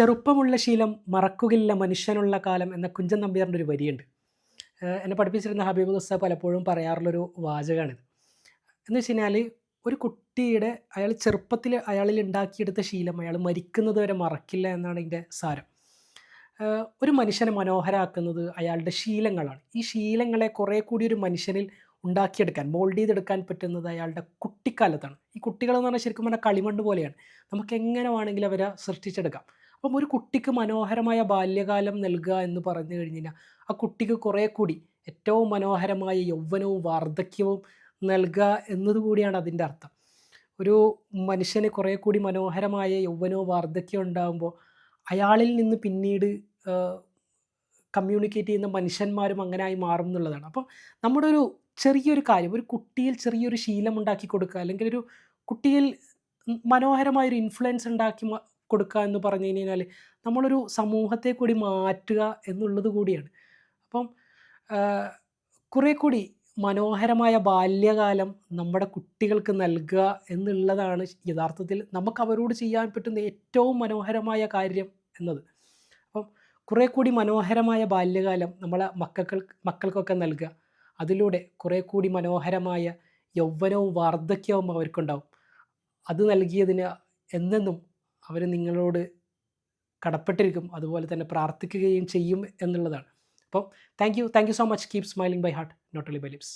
ചെറുപ്പമുള്ള ശീലം മറക്കുകയില്ല മനുഷ്യനുള്ള കാലം എന്ന കുഞ്ചൻ നമ്പ്യാറിന്റെ ഒരു വരിയുണ്ട്. എന്നെ പഠിപ്പിച്ചിരുന്ന ഹബീബ് ഉസ്താദ് പലപ്പോഴും പറയാറുള്ളൊരു വാചകമാണിത് എന്ന് വെച്ച് കഴിഞ്ഞാൽ ഒരു കുട്ടിയുടെ അയാൾ ചെറുപ്പത്തിൽ അയാളിൽ ഉണ്ടാക്കിയെടുത്ത ശീലം അയാൾ മരിക്കുന്നത് വരെ മറക്കില്ല എന്നാണ് ഇതിന്റെ സാരം. ഒരു മനുഷ്യനെ മനോഹരമാക്കുന്നത് അയാളുടെ ശീലങ്ങളാണ്. ഈ ശീലങ്ങളെ കുറേ കൂടി ഒരു മനുഷ്യനിൽ ഉണ്ടാക്കിയെടുക്കാൻ മോൾഡ് ചെയ്തെടുക്കാൻ പറ്റുന്നത് അയാളുടെ കുട്ടിക്കാലത്താണ്. ഈ കുട്ടികളെന്ന് പറഞ്ഞാൽ ശരിക്കും പറഞ്ഞാൽ കളിമണ്ണ് പോലെയാണ്. നമുക്ക് എങ്ങനെ വേണമെങ്കിലും അവരെ സൃഷ്ടിച്ചെടുക്കാം. അപ്പം ഒരു കുട്ടിക്ക് മനോഹരമായ ബാല്യകാലം നൽകുക എന്ന് പറഞ്ഞു കഴിഞ്ഞു കഴിഞ്ഞാൽ ആ കുട്ടിക്ക് കുറേ കൂടി ഏറ്റവും മനോഹരമായ യൗവനവും വാർദ്ധക്യവും നൽകുക എന്നതുകൂടിയാണ് അതിന്റെ അർത്ഥം. ഒരു മനുഷ്യന് കുറേ കൂടി മനോഹരമായ യൗവനവും വാർദ്ധക്യവും ഉണ്ടാകുമ്പോൾ അയാളിൽ നിന്ന് പിന്നീട് കമ്മ്യൂണിക്കേറ്റ് ചെയ്യുന്ന മനുഷ്യന്മാരും അങ്ങനായി മാറും എന്നുള്ളതാണ്. അപ്പോൾ നമ്മുടെ ഒരു ചെറിയൊരു കാര്യം ഒരു കുട്ടിയിൽ ചെറിയൊരു ശീലം ഉണ്ടാക്കി കൊടുക്കുക അല്ലെങ്കിൽ ഒരു കുട്ടിയിൽ മനോഹരമായൊരു ഇൻഫ്ലുവൻസ് ഉണ്ടാക്കി കൊടുക്കുക എന്ന് പറഞ്ഞു കഴിഞ്ഞാൽ നമ്മളൊരു സമൂഹത്തെ കൂടി മാറ്റുക എന്നുള്ളത് കൂടിയാണ്. അപ്പം കുറേ കൂടി മനോഹരമായ ബാല്യകാലം നമ്മുടെ കുട്ടികൾക്ക് നൽകുക എന്നുള്ളതാണ് യഥാർത്ഥത്തിൽ നമുക്ക് അവരോട് ചെയ്യാൻ പറ്റുന്ന ഏറ്റവും മനോഹരമായ കാര്യം എന്നത്. അപ്പം കുറേ കൂടി മനോഹരമായ ബാല്യകാലം നമ്മളെ മക്കൾക്ക് മക്കൾക്കൊക്കെ നൽകുക. അതിലൂടെ കുറേ കൂടി മനോഹരമായ യൗവനവും വാർദ്ധക്യവും അവർക്കുണ്ടാവും. അത് നൽകിയതിന് എന്നെന്നും അവർ നിങ്ങളോട് കടപ്പെട്ടിരിക്കും അതുപോലെ തന്നെ പ്രാർത്ഥിക്കുകയും ചെയ്യും എന്നുള്ളതാണ്. അപ്പോൾ thank you thank you so much keep smiling by heart not only by lips